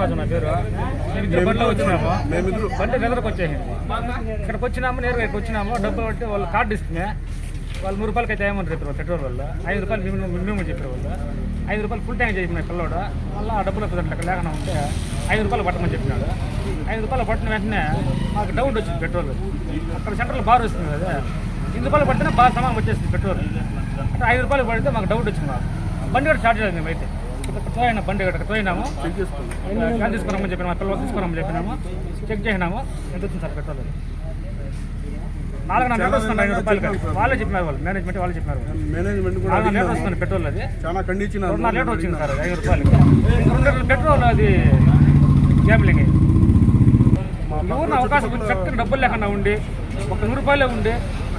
శ్రీనివాస్ నా పేరు. మేము ఇద్దరు బండిలో వచ్చినాము. మేమిద్దరు. బండి దగ్గరకు వచ్చేసింది ఇక్కడికి వచ్చినాము నేరుగా ఇక్కడికి వచ్చినాము. డబ్బులు పట్టి వాళ్ళు కార్డు ఇస్తే వాళ్ళు మూడు రూపాయలకి అయితే ఏమని చెప్పారు పెట్రోల్ వల్ల ఐదు రూపాయలు మినిమం మినిమం చెప్పారు వాళ్ళు. ఐదు రూపాయలు ఫుల్ ట్యాంక్ చెప్పిన పిల్లోడు. మళ్ళీ ఆ డబ్బులు వస్తుంది అట్లా లేకుండా ఉంటే ఐదు రూపాయలు పట్టమని చెప్పినాడు. ఐదు రూపాయలు పట్టిన వెంటనే మాకు డౌట్ వచ్చింది పెట్రోల్ అక్కడ సెంటర్లో బార్ వస్తుంది కదా. ఐదు రూపాయలు పడితేనే బాగా సమానం వచ్చేసింది పెట్రోల్ అంటే ఐదు రూపాయలు పడితే మాకు డౌట్ వచ్చింది మాకు. బండి కూడా స్టార్ట్ చేయలేదు మేము అయితే ఇక్కడ తోయినా బండి ఇక్కడ తోయినాము క్యాన్ తీసుకున్నామని చెప్పినాము పిల్లలు తీసుకున్నామని చెప్పినాము. చెక్ చేసినాము. ఎంత వచ్చింది సార్ పెట్రోల్? నాలుగు లీటర్ వస్తుంది ఐదు రూపాయలకి. వాళ్ళే చెప్పినారు వాళ్ళు. మేనేజ్మెంట్ వాళ్ళు చెప్పినారు. మేనేజ్మెంట్ కూడా నాలుగు అడిగినాము. వస్తుంది పెట్రోల్ అది. చాలా ఖండించిన రెండు లీటర్ వచ్చింది సార్ ఐదు రూపాయలకి. రెండు లీటర్ పెట్రోల్ అది గ్యాబ్లింగ్ ఎవరిని అవకాశం ఉంచి చక్కగా డబ్బులు లేకుండా ఉండి ఒక నూరు రూపాయలే ఉండి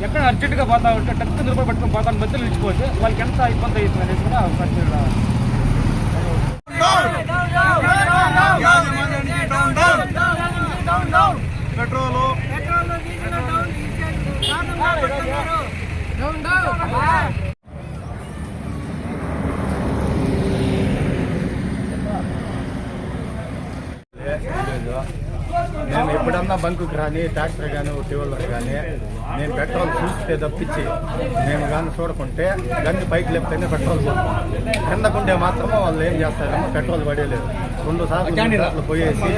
ఎక్కడ అర్జెంటుగా పోతా ఉంటే టక్ నూరు రూపాయలు పట్టుకొని పోతాను మధ్యలో నిలిచిపోతే వాళ్ళకి ఎంత ఇబ్బంది అవుతుంది అనేది కూడా ఒకసారి మీరు పెట్రోల్ నేను ఎప్పుడన్నా బంకుకి రాని ట్రాక్టర్ కానీ టీవీలర్ కానీ నేను పెట్రోల్ చూస్తే తప్పించి నేను కానీ చూడకుంటే గన్ని పైకి లేపితేనే పెట్రోల్ పోతాను కిందకుంటే మాత్రమే వాళ్ళు ఏం చేస్తారేమో పెట్రోల్ పడేలేదు రెండు సార్లు పోయేసి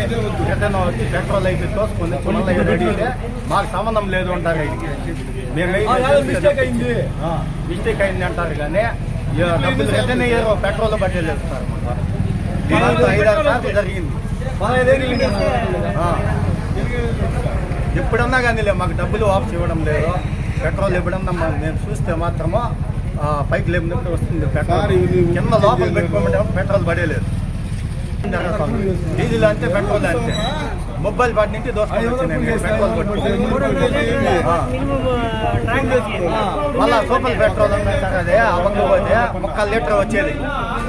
ఎక్కడైనా వచ్చి పెట్రోల్ అయితే తోసుకొని మళ్ళీ అడిగితే మాకు సంబంధం లేదు అంటారు మేము మిస్టేక్ అయింది. మిస్టేక్ అయింది అంటారు కానీ డబ్బులు పెట్రోల్ పట్టేలేదు సార్. ఐదారు సార్లు జరిగింది. ఎప్పుడన్నా కానీ లే మాకు డబ్బులు వాపస్ ఇవ్వడం లేదు. పెట్రోల్ ఎప్పుడన్నా మా- మేము చూస్తే మాత్రము ఆ, పైకి లేపినప్పుడు వస్తుంది పెట్రోల్. కింద లోపల పెట్టుకోమంటే పెట్రోల్ పడేలేదు డీజిల్ అంటే పెట్రోల్ అంతే. మొబైల్ పాటి నుంచి దోసుకొని పెట్రోల్ ఆ. మళ్ళా సూపర్ పెట్రోల్ సార్ అదే అవ్వకపోతే ఒక్క లీటర్ వచ్చేది.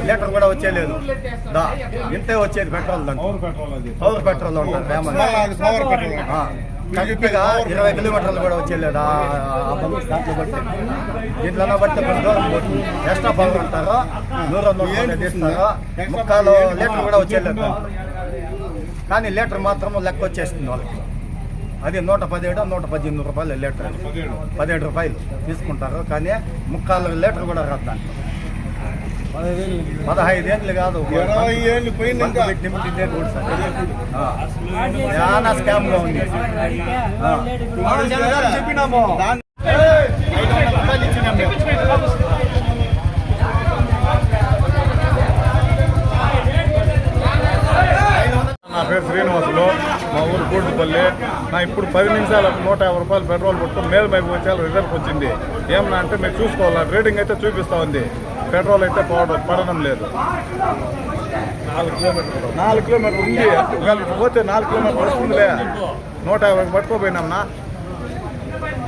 లీటర్ కూడా వచ్చేలేదు దా ఇంతే వచ్చేది పెట్రోల్ పవర్ పెట్రోల్ ఉంటుంది కరెక్ట్గా ఇరవై కిలోమీటర్లు కూడా వచ్చేలేదు దాంట్లో బట్టి దీంట్లో బట్టి దూరం పోతుంది. ఎక్స్ట్రా పవర్ అంటారు? నూరు నూరు తీస్తారు ముక్కాలు లీటర్ కూడా వచ్చేలేదు దాంట్లో. కానీ లీటర్ మాత్రం లెక్క వచ్చేస్తుంది వాళ్ళకి. అది నూట పదిహేడు నూట పద్దెనిమిది రూపాయలు లీటర్. పదిహేడు. రూపాయలు తీసుకుంటారు. కానీ ముక్కాలు లీటర్ కూడా రాదు దాంట్లో పదహైదు ఏళ్ళు కాదు ఇరవై ఏళ్ళు. ఆ. చాలా స్కామ్లో ఉంది ఆ. చెప్పినాము. నా పేరు శ్రీనివాసులు మా ఊరు కూటుపల్లి నా ఇప్పుడు పది నిమిషాలకు నూట యాభై రూపాయలు పెట్రోల్ పట్టుకుని మేలు మైపు వచ్చేయాలి రిజర్వ్ వచ్చింది ఏమన్నా అంటే మీరు చూసుకోవాలి రేటింగ్ అయితే చూపిస్తా ఉంది పెట్రోల్ అయితే పోవడం పడడం లేదు. నాలుగు కిలోమీటర్లు. నాలుగు కిలోమీటర్లు ఉంది. ఒకవేళ పోతే నాలుగు కిలోమీటర్లు వస్తుందిలే నూట యాభై పట్టుకోపోయినాంనా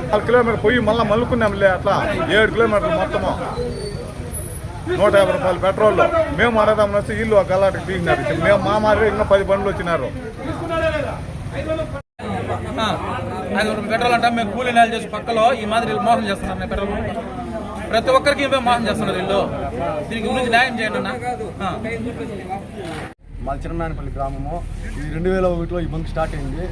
నాలుగు కిలోమీటర్ పోయి మళ్ళీ మలుకున్నాంలే అట్లా. ఏడు కిలోమీటర్లు మొత్తము. నూట యాభై రూపాయలు పెట్రోల్. మేము అడదాం వస్తే ఇల్లు ఒక గలాటకి తీసినారు మేము మా మారి ఇంకా పది బండ్లు వచ్చినారు. పెట్రోల్ అంట. మేము కూలీ నెల చేసి పక్కలో ఈ మాదిరి వీళ్ళు మోసం చేస్తున్నారు. నేను పెట్రోల్ ప్రతి ఒక్కరికి మోసం చేస్తున్నారు వీళ్ళు. దీనికి గురించి న్యాయం చేయండి అన్న. మా చిన్ననాయనపల్లి గ్రామము. ఇది రెండు వేల ఒకటిలో ఈ బంక్ స్టార్ట్ అయింది.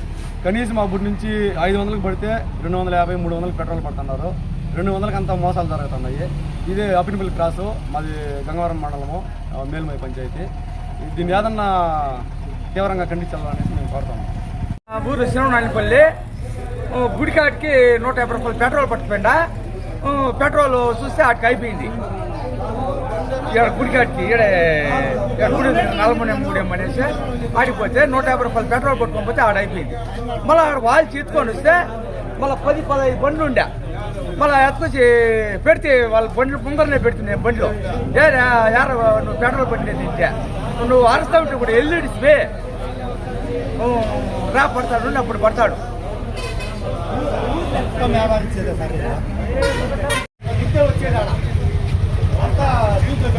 కనీసం అప్పటి నుంచి ఐదు వందలకు పడితే రెండు వందల యాభై మూడు వందలకు పెట్రోల్ పడుతున్నారు. రెండు వందలకి అంతా మోసాలు జరుగుతున్నాయి. ఇదే అప్పినపల్లి క్రాసు మాది గంగవరం మండలము మేల్మై పంచాయతీ. దీన్ని ఏదన్నా తీవ్రంగా ఖండించాలనేసి మేము కోరుతాము. ఊరు శివనాయనపల్లి ఆ, గుడికాడికి నూట యాభై రూపాయలు పెట్రోల్ పట్టుకుంటా పెట్రోల్ చూస్తే ఆడికి అయిపోయింది. ఇక్కడ గుడికాడికి ఈడే ఈడ గుడి నలమూడెం మూడెం అనేసి ఆడిపోతే నూట యాభై రూపాయలు పెట్రోల్ పట్టుకొని పోతే ఆడ అయిపోయింది. మళ్ళీ ఆడ వాళ్ళు చీతుకొని వస్తే మళ్ళీ పది పదహైదు బండ్లు ఉండే. మళ్ళీ ఎత్తుకొచ్చి పెడితే వాళ్ళ బండ్లు ముందరనే పెడుతున్నాయి బండ్లు. ఏ యార నువ్వు పెట్రోల్ బండి తింటే నువ్వు అరుస్తా ఉంటే కూడా ఎల్లుడిసివే రా పడతాడు అప్పుడు పడతాడు. ఇంతే వచ్చేది ఆడ. అంతా దీంట్లో